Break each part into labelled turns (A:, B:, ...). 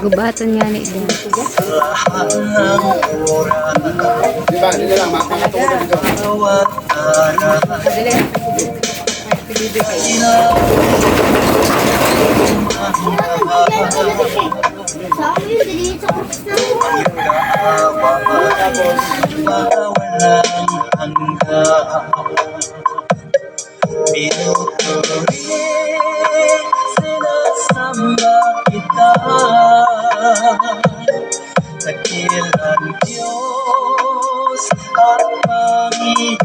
A: Buksan nga ni din.
B: lahat ng oras
C: Di ba? Hindi na lang. Makakatulog dito.
B: hanggan Pinupuri Sinasamba kita Dakilang Diyos at Panginoon.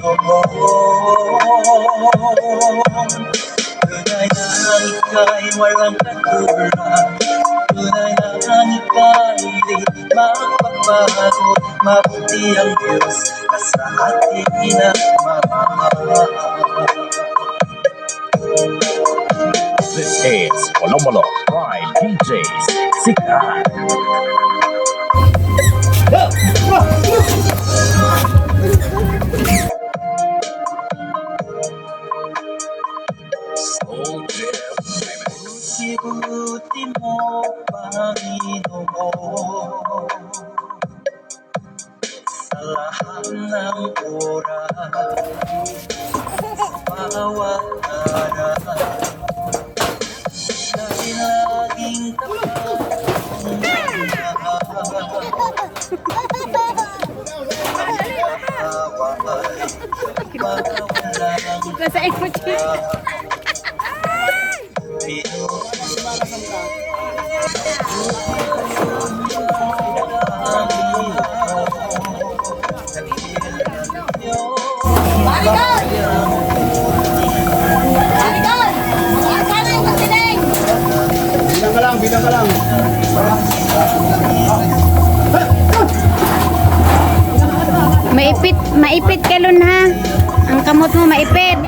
B: Tunay na ika'y walang katulad Tunay na ika'y di magpapago Mabuti ang Diyos na sa ating inamamahal
D: This is Polomolo Pride DJs Sikat. Soul Jam.
B: Oras Sa bawat laging
A: Nasa emoji.
C: Bilang
A: Maipit, maipit ka lun ha. Ang kamot mo maipit.
C: Pa.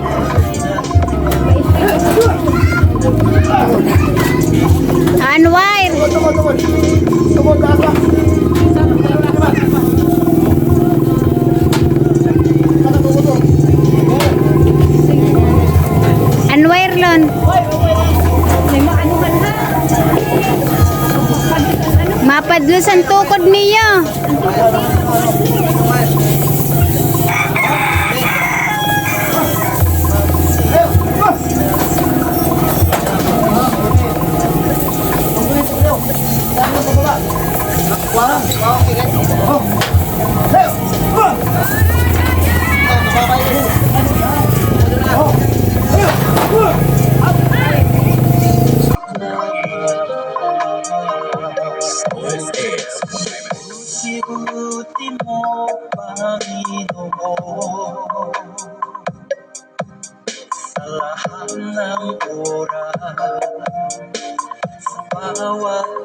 A: Anwar lon. Mapadlos ang tukod niyo.
D: This is
B: Sibuti lahat ng oras Sa bawat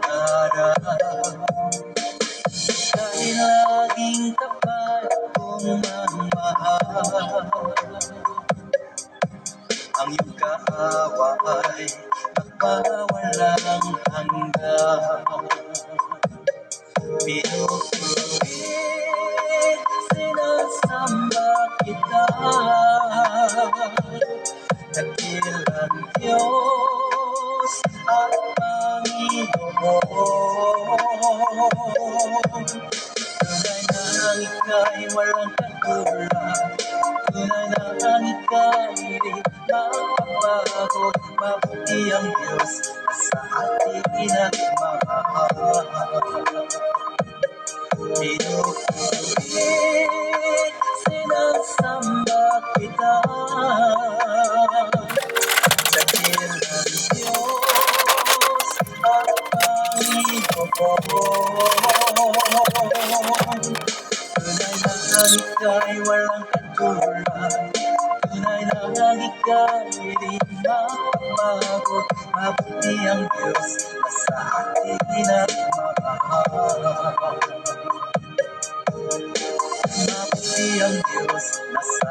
B: Mabuti ang Diyos sa ating inagmamahal Pinupuri, sinasamba kita Dakilang Diyos at Panginoon Tunay na ika'y walang katulad Tunay na ika'y Mabuti ang Diyos na sa Mabuti ang Diyos na sa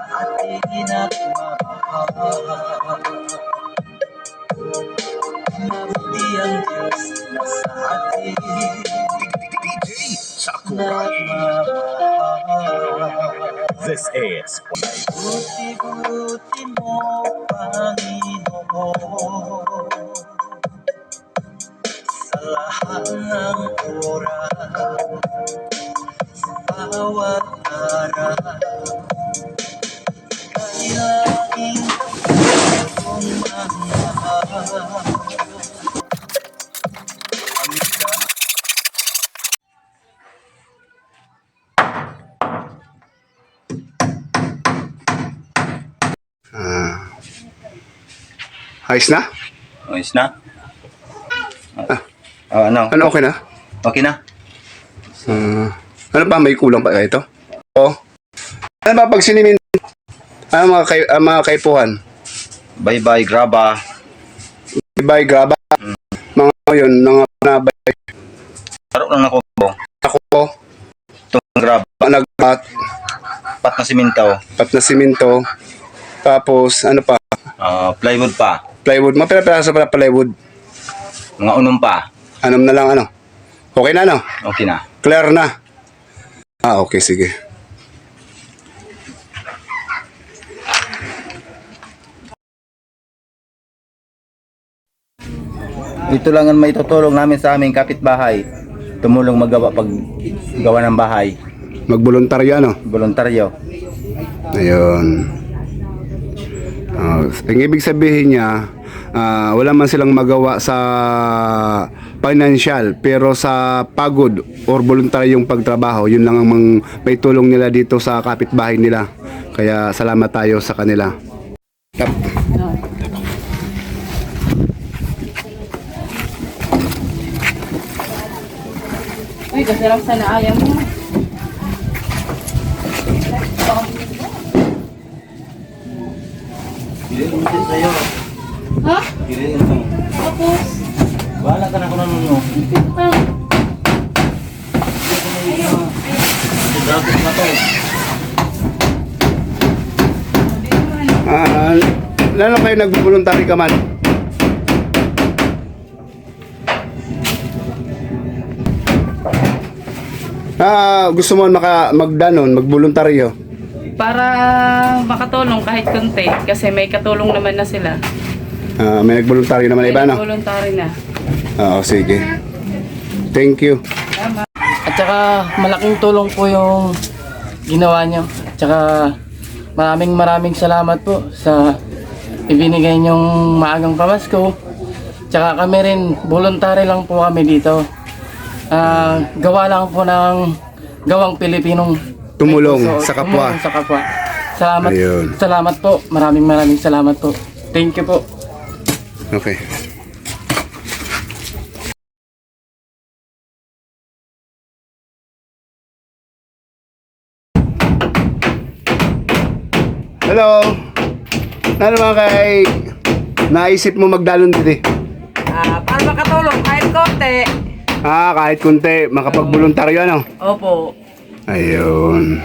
B: Mabuti ang Diyos na sa.
D: This is
B: Buti-buti Sa bawat araw Kailangan kong mahal
C: Ah. Ayos na?
E: Ayos na? Ah, ano?
C: Ano, okay na?
E: Okay na?
C: Ah. ano pa, may kulang pa ito? Oo. Ano ba pag sinimin? Ano mga, kay, ah, mga kaipuhan?
E: Bye-bye, graba.
C: Ibay, graba. Mga yun, mga panabay.
E: Laro lang ako po.
C: Ako po,
E: Itong graba.
C: nagpat,
E: Pat na siminto.
C: pat na simento. Tapos, ano pa?
E: Ah, plywood pa.
C: Plywood. Mga pera-peraso pala plywood.
E: Mga unom pa.
C: Anom na lang, ano? Okay na, no?
E: Okay na.
C: Clear na. Ah, okay, sige.
E: Ito lang ang may tutulong namin sa aming kapitbahay. Tumulong magawa pag gawa ng bahay.
C: Magboluntaryo, ano?
E: Voluntaryo.
C: Ayun. Ah, ang ibig sabihin niya, ah, wala man silang magawa sa financial, pero sa pagod or voluntaryong pagtrabaho, yun lang ang mang, may tulong nila dito sa kapitbahay nila. Kaya salamat tayo sa kanila. Yep.
A: Uy, kasi lang sana ayaw mo.
E: Na to.
C: Ah, lalo kayo nag-voluntary ka man. Ah, gusto mo maka magdanon, magboluntaryo.
F: para makatulong kahit konti kasi may katulong naman na sila.
C: Ah, may nagboluntaryo naman
F: May
C: iba no?
F: voluntary na.
C: Oo, sige. Thank you.
G: At saka malaking tulong po yung ginawa nyo. At saka maraming maraming salamat po sa ibinigay nyong maagang pamasko. Tsaka kami rin, voluntary lang po kami dito. Ah, gawa lang po ng gawang Pilipinong
C: Tumulong
G: puso.
C: sa kapwa.
G: Tumulong sa kapwa. Salamat,
C: Ayun.
G: salamat po. Maraming maraming salamat po. Thank you po.
C: Okay. Hello. Ano naman kay naisip mo magdalon dito?
F: Ah, para makatulong kahit konti.
C: Ah, kahit kunti, makapagboluntaryo ano?
F: Opo.
C: Ayun.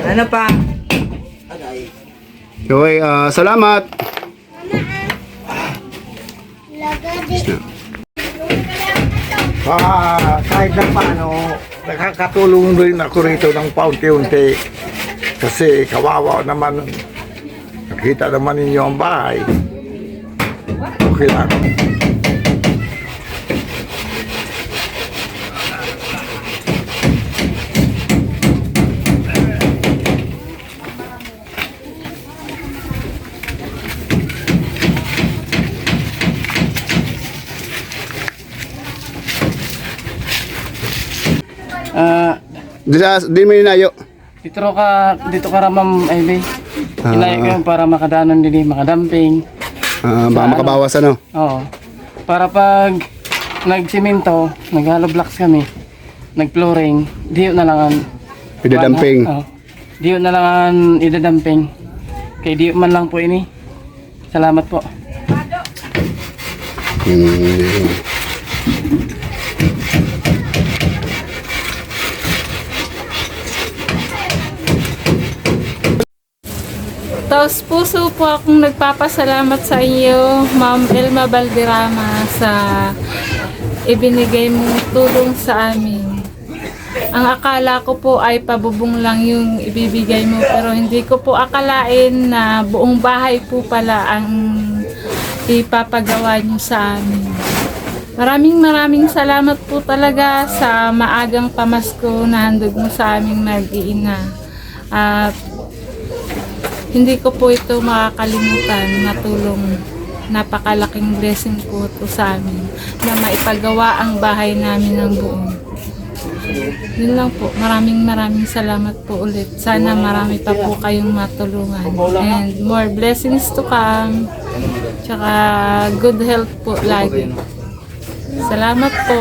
F: Ano pa?
C: Okay, ah, salamat.
H: Ah, kahit na paano, nakakatulong rin ako rito ng paunti-unti. Kasi kawawa naman, nakita naman ninyo ang bahay. Okay lang.
G: Ah,
C: Di, sa- di mo inayo.
G: dito ka, dito ka Ramam Ivy. Inayo ko yun para makadanon din, makadamping.
C: Ah, baka makabawas ano?
G: Oo. Para pag nagsimento, nag-hollow blocks kami, nag-flooring, diyo na lang ang...
C: Idadamping.
G: Oo. Diyo na lang ang idadamping. Kay diyo man lang po ini. Salamat po.
C: Hmm.
I: Taos puso po akong nagpapasalamat sa iyo, Ma'am Elma Valderrama, sa ibinigay mong tulong sa amin. Ang akala ko po ay pabubong lang yung ibibigay mo pero hindi ko po akalain na buong bahay po pala ang ipapagawa niyo sa amin. Maraming maraming salamat po talaga sa maagang pamasko na handog mo sa aming mag-iina. At hindi ko po ito makakalimutan na tulong. Napakalaking blessing po ito sa amin na maipagawa ang bahay namin ng buong. Yun lang po. Maraming maraming salamat po ulit. Sana marami pa po kayong matulungan. And more blessings to come. Tsaka good health po lagi. Salamat po.